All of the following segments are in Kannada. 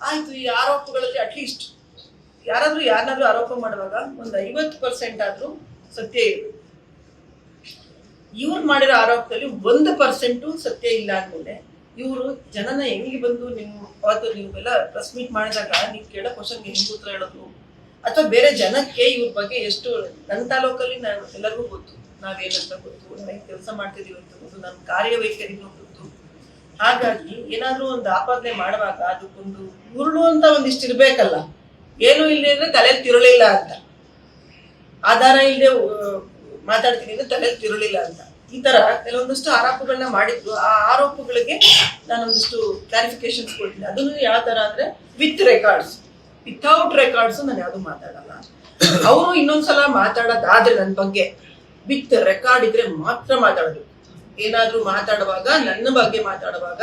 ಆಯ್ತು, ಈ ಆರೋಪಗಳಲ್ಲಿ ಅಟ್ಲೀಸ್ಟ್ ಯಾರಾದ್ರೂ ಯಾರನ್ನಾದ್ರೂ ಆರೋಪ ಮಾಡುವಾಗ ಒಂದು ಐವತ್ತು ಪರ್ಸೆಂಟ್ ಆದ್ರೂ ಸತ್ಯ ಇರುತ್ತೆ ಇವ್ರು ಮಾಡಿರೋ ಆರೋಪದಲ್ಲಿ ಒಂದು ಪರ್ಸೆಂಟು ಸತ್ಯ ಇಲ್ಲ ಅಂದ್ಮೇಲೆ ಇವರು ಜನನ ಹೆಂಗೆ ಬಂದು ನೀವು ಅವತ್ತು ನೀವೆಲ್ಲ ಪ್ರೆಸ್ ಮೀಟ್ ಮಾಡಿದಾಗ ನೀವು ಕೇಳೋ ಕ್ವಶನ್ಗೆ ಹೆಂಗ್ ಉತ್ತರ ಹೇಳೋದು? ಅಥವಾ ಬೇರೆ ಜನಕ್ಕೆ ಇವ್ರ ಬಗ್ಗೆ ಎಷ್ಟು ನನ್ನ ತಾಲೂಕಲ್ಲಿ ನಾನು ಎಲ್ಲರಿಗೂ ಗೊತ್ತು, ನಾವೇನಂತ ಗೊತ್ತು, ನಾವು ಕೆಲಸ ಮಾಡ್ತಿದೀವಿ ಅಂತ ಗೊತ್ತು ನಮ್ಮ ಕಾರ್ಯವೈಖರಿನೂ ಗೊತ್ತು. ಹಾಗಾಗಿ ಏನಾದ್ರೂ ಒಂದು ಆಪಾದನೆ ಮಾಡುವಾಗ ಅದಕ್ಕೊಂದು ಉರುಳು ಅಂತ ಒಂದಿಷ್ಟು ಇರ್ಬೇಕಲ್ಲ. ಏನು ಇಲ್ಲದೆ ಅಂದ್ರೆ ತಲೆಯಲ್ಲಿ ತಿರುಳಿಲ್ಲ ಅಂತ. ಆಧಾರ ಇಲ್ಲದೆ ಮಾತಾಡ್ತೀನಿ ಅಂದ್ರೆ ತಲೆಯಲ್ಲಿ ತಿರುಳಿಲ್ಲ ಅಂತ. ಈ ತರ ಕೆಲವೊಂದಷ್ಟು ಆರೋಪಗಳನ್ನ ಮಾಡಿದ್ರು. ಆ ಆರೋಪಗಳಿಗೆ ನಾನೊಂದಿಷ್ಟು ಕ್ಲಾರಿಫಿಕೇಶನ್ಸ್ ಕೊಡ್ತೀನಿ. ಅದನ್ನು ಯಾವ ತರ ಅಂದ್ರೆ ವಿತ್ ರೆಕಾರ್ಡ್ಸ್ ವಿತೌಟ್ ರೆಕಾರ್ಡ್ಸ್ ನಾನು ಯಾವುದು ಮಾತಾಡಲ್ಲ. ಅವರು ಇನ್ನೊಂದ್ಸಲ ಮಾತಾಡೋದಾದ್ರೆ ನನ್ನ ಬಗ್ಗೆ ವಿತ್ ರೆಕಾರ್ಡ್ ಇದ್ರೆ ಮಾತ್ರ ಮಾತಾಡೋದು. ಏನಾದ್ರೂ ಮಾತಾಡುವಾಗ, ನನ್ನ ಬಗ್ಗೆ ಮಾತಾಡುವಾಗ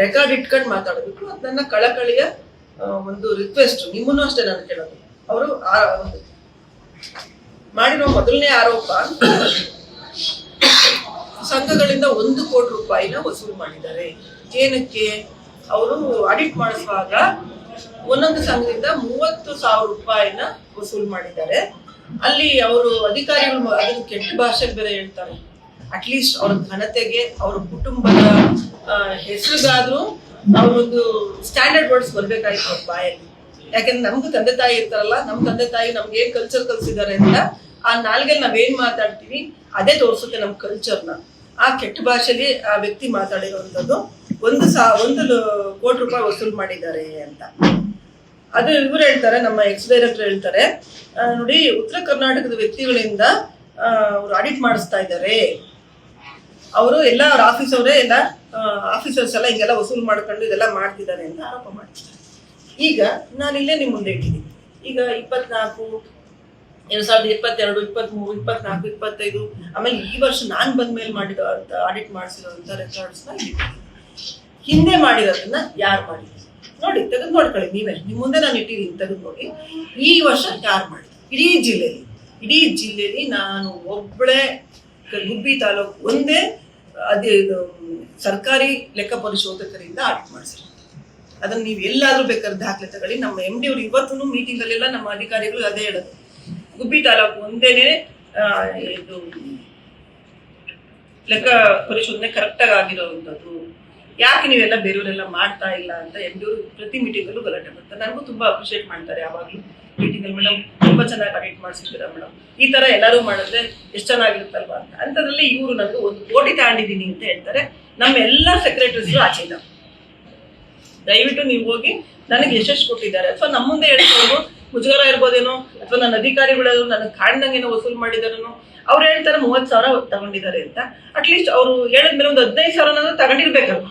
ರೆಕಾರ್ಡ್ ಇಟ್ಕೊಂಡು ಮಾತಾಡಬೇಕು. ಅದು ನನ್ನ ಕಳಕಳಿಯ ಒಂದು ರಿಕ್ವೆಸ್ಟ್ ನಿಮ್ಮನ್ನು ಅಷ್ಟೇ ನಾನು ಕೇಳೋದು. ಅವರು ಮಾಡಿರೋ ಮೊದಲನೇ ಆರೋಪ ಸಂಘಗಳಿಂದ ಒಂದು ಕೋಟಿ ರೂಪಾಯಿನ ವಸೂಲು ಮಾಡಿದ್ದಾರೆ. ಏನಕ್ಕೆ? ಅವರು ಆಡಿಟ್ ಮಾಡಿಸುವಾಗ ಒಂದೊಂದು ಸಂಘದಿಂದ ಮೂವತ್ತು ಸಾವಿರ ರೂಪಾಯಿನ ವಸೂಲು ಮಾಡಿದ್ದಾರೆ. ಅಲ್ಲಿ ಅವರು ಅಧಿಕಾರಿಗಳು ಅದನ್ನು ಕೆಟ್ಟ ಭಾಷೆ ಬೇರೆ ಹೇಳ್ತಾರೆ. ಅಟ್ಲೀಸ್ಟ್ ಅವ್ರ ಘನತೆಗೆ ಅವ್ರ ಕುಟುಂಬದ ಹೆಸರಿಗಾದ್ರೂ ಅವರೊಂದು ಸ್ಟ್ಯಾಂಡರ್ಡ್ ವರ್ಡ್ಸ್ ಬರ್ಬೇಕಾಯ್ತು ಅವ್ರ ಬಾಯಲ್ಲಿ. ಯಾಕೆಂದ್ರೆ ನಮ್ಗೂ ತಂದೆ ತಾಯಿ ಇರ್ತಾರಲ್ಲ, ನಮ್ ತಂದೆ ತಾಯಿ ನಮ್ಗೆ ಏನ್ ಕಲ್ಚರ್ ಕಲ್ಸಿದ್ದಾರೆ ಅಂತ ಆ ನಾಲ್ಗೆ ನಾವೇನ್ ಮಾತಾಡ್ತೀವಿ, ಅದೇ ತೋರಿಸುತ್ತೆ ನಮ್ ಕಲ್ಚರ್ನ ಆ ಕೆಟ್ಟ ಭಾಷೆಲಿ ಆ ವ್ಯಕ್ತಿ ಮಾತಾಡಿರುವಂತದ್ದು ಒಂದು ಸಾ, ಒಂದು ಕೋಟಿ ರೂಪಾಯಿ ವಸೂಲು ಮಾಡಿದ್ದಾರೆ ಅಂತ. ಅದು ಇವ್ರು ಹೇಳ್ತಾರೆ, ನಮ್ಮ ಎಕ್ಸ್ ಡೈರೆಕ್ಟರ್ ಹೇಳ್ತಾರೆ. ನೋಡಿ, ಉತ್ತರ ಕರ್ನಾಟಕದ ವ್ಯಕ್ತಿಗಳಿಂದ ಅವ್ರು ಆಡಿಟ್ ಮಾಡಿಸ್ತಾ ಇದ್ದಾರೆ. ಅವರು ಎಲ್ಲ ಅವ್ರ ಆಫೀಸ್ ಅವರೇ ಎಲ್ಲ ಆಫೀಸರ್ಸ್ ಎಲ್ಲ ಹಿಂಗೆಲ್ಲ ವಸೂಲು ಮಾಡ್ಕೊಂಡು ಇದೆಲ್ಲ ಮಾಡ್ತಿದ್ದಾರೆ ಅಂತ ಆರೋಪ ಮಾಡ್ತಿದ್ದಾರೆ. ಈಗ ನಾನು ಇಲ್ಲೇ ನಿಮ್ಮ ಮುಂದೆ ಇಟ್ಟಿದ್ದೀನಿ. ಈಗ ಇಪ್ಪತ್ನಾಲ್ಕು, ಎರಡ್ ಸಾವಿರದ ಇಪ್ಪತ್ತೆರಡು, ಇಪ್ಪತ್ಮೂರು, ಇಪ್ಪತ್ನಾಲ್ಕು, ಇಪ್ಪತ್ತೈದು, ಆಮೇಲೆ ಈ ವರ್ಷ ನಾನು ಬಂದ ಮೇಲೆ ಮಾಡಿರೋ ಅಂತ ಆಡಿಟ್ ಮಾಡಿಸಿರೋಂಥ ರೆಕಾರ್ಡ್ಸ್ನ ಹಿಂದೆ ಮಾಡಿರೋದನ್ನ ಯಾರು ಮಾಡಿದ್ರು? ನೋಡಿ, ತೆಗೆದು ನೋಡ್ಕೊಳ್ಳಿ ನೀವೇ. ನಿಮ್ಮ ಮುಂದೆ ನಾನು ಇಟ್ಟಿದ್ದೀನಿ, ತೆಗೆದು ನೋಡಿ. ಈ ವರ್ಷ ಯಾರು ಮಾಡಿದ್ರು? ಇಡೀ ಜಿಲ್ಲೆಯಲ್ಲಿ. ಇಡೀ ಜಿಲ್ಲೆಯಲ್ಲಿ ನಾನು ಒಬ್ಬಳೇ ಗುಬ್ಬಿ ತಾಲೂಕು ಒಂದೇ ಅದೇ ಸರ್ಕಾರಿ ಲೆಕ್ಕ ಪರಿಶೋಧಕರಿಂದ ಆಡಿಟ್ ಮಾಡಿಸಿರೋದು. ಅದನ್ನು ನೀವು ಎಲ್ಲಾದ್ರೂ ಬೇಕಾದ್ರೆ ದಾಖಲೆ ತಗೊಳ್ಳಿ. ನಮ್ಮ ಎಂ ಡಿ ಅವರು ಇವತ್ತು ಮೀಟಿಂಗ್ ಅಲ್ಲೆಲ್ಲ ನಮ್ಮ ಅಧಿಕಾರಿಗಳು ಅದೇ ಹೇಳೋದು. ಗುಬ್ಬಿ ತಾಲೂಕು ಒಂದೇನೆ ಇದು, ಲೆಕ್ಕ ಪರಿಶೋಧನೆ ಕರೆಕ್ಟಾಗಿ ಆಗಿರೋವಂಥದ್ದು. ಯಾಕೆ ನೀವೆಲ್ಲ ಬೇರೆಯವರೆಲ್ಲ ಮಾಡ್ತಾ ಇಲ್ಲ ಅಂತ ಎಂ ಡಿ ಅವರು ಪ್ರತಿ ಮೀಟಿಂಗಲ್ಲೂ ಗಲಾಟೆ ಮಾಡ್ತಾರೆ ನನಗೂ ತುಂಬಾ ಅಪ್ರಿಷಿಯೇಟ್ ಮಾಡ್ತಾರೆ ಯಾವಾಗಲೂ ಮೀಟಿಂಗಲ್ಲಿ ಮೇಡಮ್ ತುಂಬಾ ಚೆನ್ನಾಗಿ ಅಡಿಟ್ ಮಾಡಿಸಿದ್ದೀರಾ ಮೇಡಮ್ ಈ ತರ ಎಲ್ಲರೂ ಮಾಡಿದ್ರೆ ಎಷ್ಟು ಚೆನ್ನಾಗಿರುತ್ತಲ್ವಾ ಅಂತ. ಅಂಥದ್ರಲ್ಲಿ ಇವರು ನನಗೆ ಒಂದು ಕೋಟಿ ತಗೊಂಡಿದ್ದೀನಿ ಅಂತ ಹೇಳ್ತಾರೆ. ನಮ್ಮ ಎಲ್ಲ ಸೆಕ್ರೆಟರೀಸ್ರು ಆಚೆಯಿಂದ ದಯವಿಟ್ಟು ನೀವು ಹೋಗಿ ನನಗೆ ಯಶಸ್ಸು ಕೊಟ್ಟಿದ್ದಾರೆ. ಅಥವಾ ನಮ್ಮ ಮುಂದೆ ಹೇಳ್ಕೊಂಡು ಮುಜುಗರ ಇರ್ಬೋದೇನೋ, ಅಥವಾ ನನ್ನ ಅಧಿಕಾರಿಗಳು ನನಗೆ ಕಾಣ್ದಂಗೇನೋ ವಸೂಲ್ ಮಾಡಿದಾರೇನೋ ಅವ್ರು ಹೇಳ್ತಾರೆ ಮೂವತ್ತು ಸಾವಿರ ತಗೊಂಡಿದ್ದಾರೆ ಅಂತ. ಅಟ್ಲೀಸ್ಟ್ ಅವರು ಹೇಳಿದ್ಮೇಲೆ ಒಂದು ಹದಿನೈದು ಸಾವಿರನಾದ್ರೂ ತಗೊಂಡಿರ್ಬೇಕಲ್ವಾ?